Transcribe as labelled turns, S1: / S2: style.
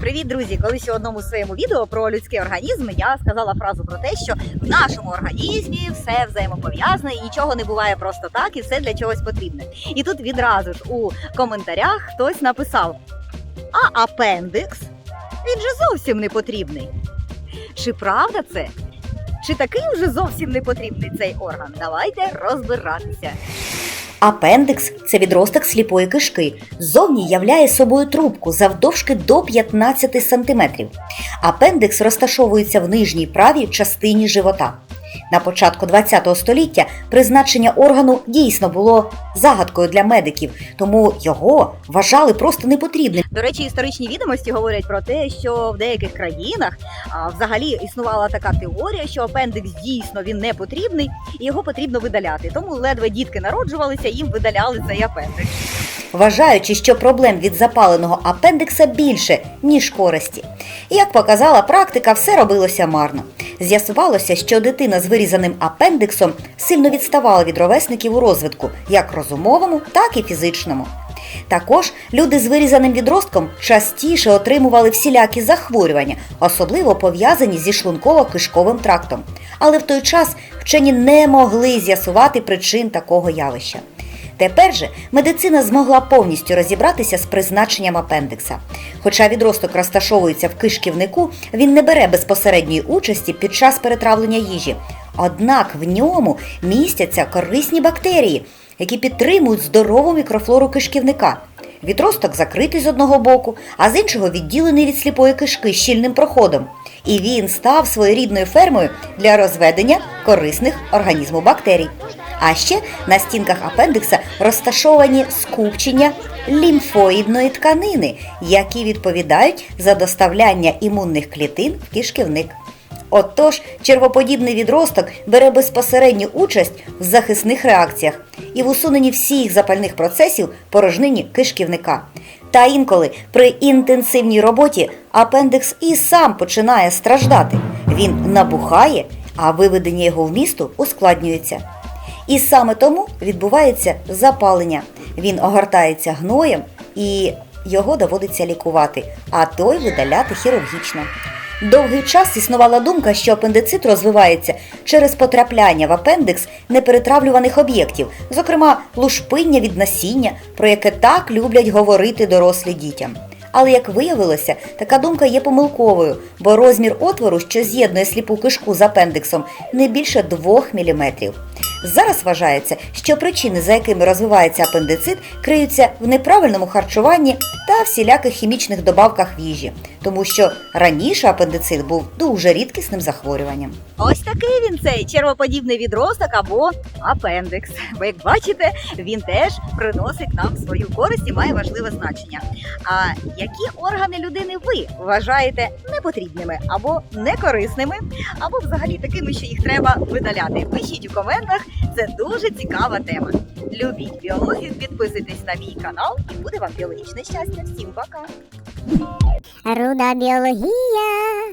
S1: Привіт, друзі! Колись у одному своєму відео про людський організм я сказала фразу про те, що в нашому організмі все взаємопов'язане і нічого не буває просто так, і все для чогось потрібне. І тут відразу ж у коментарях хтось написав: А апендикс? Він же зовсім не потрібний. Чи правда це? Чи такий вже зовсім не потрібний цей орган? Давайте розбиратися.
S2: Апендикс це відросток сліпої кишки. Ззовні являє собою трубку завдовжки до 15 см. Апендикс розташовується в нижній правій частині живота. На початку ХХ століття призначення органу дійсно було загадкою для медиків, тому його вважали просто непотрібним.
S1: До речі, історичні відомості говорять про те, що в деяких країнах а, взагалі існувала така теорія, що апендикс дійсно він не потрібний і його потрібно видаляти. Тому ледве дітки народжувалися, їм видаляли цей апендикс.
S2: Вважаючи, що проблем від запаленого апендикса більше, ніж користі. Як показала практика, все робилося марно. З'ясувалося, що дитина з вирізаним апендиксом сильно відставала від ровесників у розвитку, як розумовому, так і фізичному. Також люди з вирізаним відростком частіше отримували всілякі захворювання, особливо пов'язані зі шлунково-кишковим трактом. Але в той час вчені не могли з'ясувати причин такого явища. Тепер же медицина змогла повністю розібратися з призначенням апендикса. Хоча відросток розташовується в кишківнику, він не бере безпосередньої участі під час перетравлення їжі. Однак в ньому містяться корисні бактерії, які підтримують здорову мікрофлору кишківника. Відросток закритий з одного боку, а з іншого відділений від сліпої кишки щільним проходом. І він став своєрідною фермою для розведення корисних організму бактерій. А ще на стінках апендикса розташовані скупчення лімфоїдної тканини, які відповідають за доставляння імунних клітин в кишківник. Отож, червоподібний відросток бере безпосередню участь в захисних реакціях і в усуненні всіх запальних процесів порожнині кишківника. Та інколи при інтенсивній роботі апендикс і сам починає страждати. Він набухає, а виведення його в місто ускладнюється. І саме тому відбувається запалення. Він огортається гноєм і його доводиться лікувати, а той видаляти хірургічно. Довгий час існувала думка, що апендицит розвивається через потрапляння в апендикс неперетравлюваних об'єктів, зокрема лушпиння від насіння, про яке так люблять говорити дорослі дітям. Але як виявилося, така думка є помилковою, бо розмір отвору, що з'єднує сліпу кишку з апендиксом, не більше 2 мм. Зараз вважається, що причини, за якими розвивається апендицит, криються в неправильному харчуванні та всіляких хімічних добавках в їжі, тому що раніше апендицит був дуже рідкісним захворюванням.
S1: Ось такий він цей червоподібний відросток або апендикс. Бо як бачите, він теж приносить нам свою користь і має важливе значення. А які органи людини ви вважаєте непотрібними або некорисними, або взагалі такими, що їх треба видаляти? Пишіть у коментах, це дуже цікава тема. Любіть біологію, підписуйтесь на мій канал і буде вам біологічне щастя. Всім пока!
S3: Руда біологія.